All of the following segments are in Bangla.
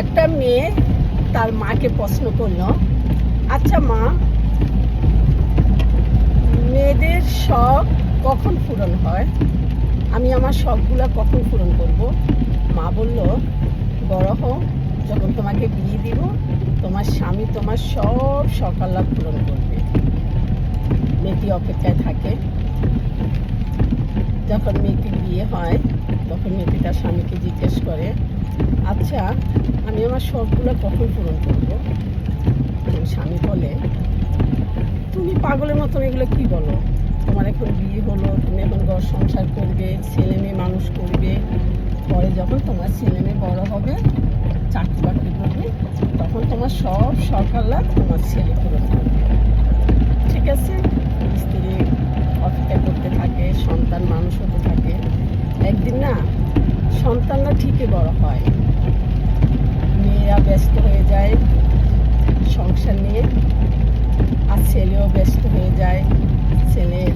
একটা মেয়ে তার মাকে প্রশ্ন করল আচ্ছা মা, মেয়েদের শখ কখন পূরণ হয়? আমি আমার শখগুলো কখন পূরণ করব? মা বলল, বড় হও, যখন তোমাকে বিয়ে দিব, তোমার স্বামী তোমার সব সকাল্লা পূরণ করবে। মেয়েটি অপেক্ষায় থাকে। যখন মেয়েটির বিয়ে হয়, তখন মেয়েটি তার স্বামীকে জিজ্ঞেস করে আচ্ছা আমি আমার শখগুলো কখন পূরণ করব? স্বামী বলে, তুমি পাগলের মতন এগুলো কি বলো? তোমার এখন বিয়ে হলো, তুমি এখন ঘর সংসার করবে, ছেলে মেয়ে মানুষ করবে। পরে যখন তোমার ছেলে মেয়ে বড় হবে, চাকরি বাকরি করবে, তখন তোমার সব সকাল্লা তোমার ছেলে পূরণ করবে। ঠিক আছে? স্ত্রী অপেক্ষা করতে থাকে, সন্তান মানুষ হতে থাকে। একদিন না, সন্তানরা ঠিকই বড় হয়। মেয়েরা ব্যস্ত হয়ে যায়, সংসার নিয়ে। আর ছেলেও ব্যস্ত হয়ে যায়, ছেলের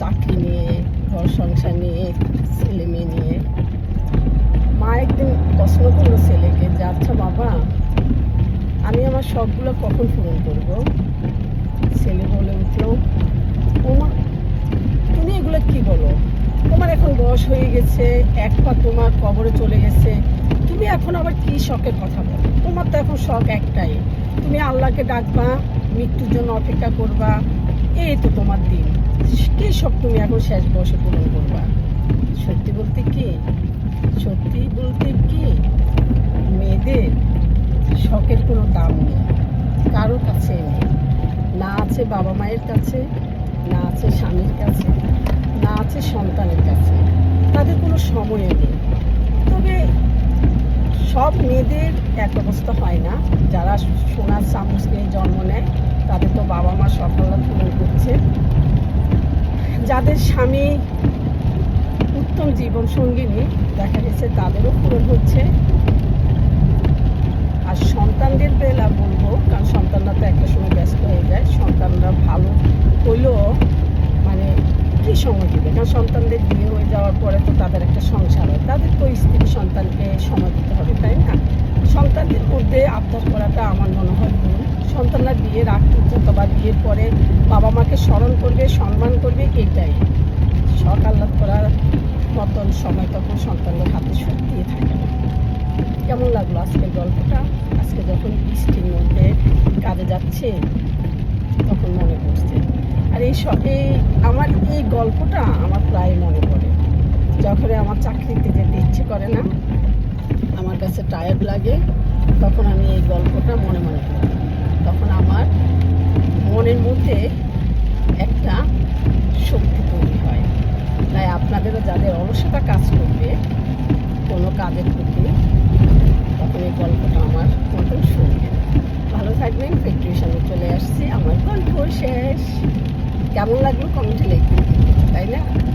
চাকরি নিয়ে, ঘর সংসার নিয়ে, ছেলে মেয়ে নিয়ে। মা একদিন প্রশ্ন করল ছেলেকে, যে আচ্ছা বাবা, আমি আমার শখগুলো কখন পূরণ করব? ছেলে বলে উঠল হয়ে গেছে, এক পা তোমার কবরে চলে গেছে। তুমি এখন আবার কি শখের কথা বলো? তোমার তো এখন শখ একটাই। তুমি আল্লাহকে ডাকবা, মৃত্যুর জন্য অপেক্ষা করবা। এই তো তোমার দিন। কি শখ তুমি এখন শেষ বয়সে পূরণ করবা? সত্যি বলতে কি? সত্যি বলতে কি? মেয়েদের শখের কোনো দাম নেই। কারও কাছে নেই। না আছে বাবা মায়ের কাছে, না আছে স্বামীর কাছে, না আছে সন্তানের সময় নেই। তবে সব মেয়েদের এক অবস্থা হয় না। যারা সোনার চামচ নিয়ে জন্ম নেয়, তাদের তো বাবা মা সফলতা পূরণ করছে। যাদের স্বামী উত্তম জীবন সঙ্গিনী দেখা গেছে তাদেরও পূরণ হচ্ছে। আর সন্তানদের বেলা বলব, কারণ সন্তানরা তো একটা সময় ব্যস্ত হয়ে যায় সন্তানরা ভালো হইলেও মানে কি সময় দিবে কারণ সন্তানদের বিয়ে হয়ে যাওয়ার পরে তো তাদের একটা সংসার হয়। তাদের তো স্ত্রী সন্তানকে সময় দিতে হবে, তাই না? সন্তানদের মধ্যে আবদার করাটা আমার মনে হয় ভুল। সন্তানরা বিয়ের আগ পর্যন্ত বা বিয়ের পরে বাবা মাকে স্মরণ করবে, সম্মান করবে এইটাই শখ আহ্লাদ করার মতন সময় তখন সন্তানদের হাতে সত্যিই থাকে না। কেমন লাগল আজকের গল্পটা? আজকে যখন বৃষ্টির মধ্যে কাজে যাচ্ছে, তখন মনে পড়ছে। আর এই এই আমার গল্পটা আমার প্রায় মনে পড়ে। যখন আমার চাকরিতে যেতে ইচ্ছে করে না, আমার কাছে টায়ার্ড লাগে, তখন আমি এই গল্পটা মনে মনে করি। তখন আমার মনের মধ্যে একটা শক্তি তৈরি হয়। তাই আপনাদেরও যাদের অলসতা কাজ করবে, কোনো কাজের প্রতি তখন এই গল্পটা আমার মতন শুনবেন ভালো থাকবেন সামনে চলে আসছি। আমার গল্প শেষ। কেমন লাগল কমেন্টে লিখবেন। তাই না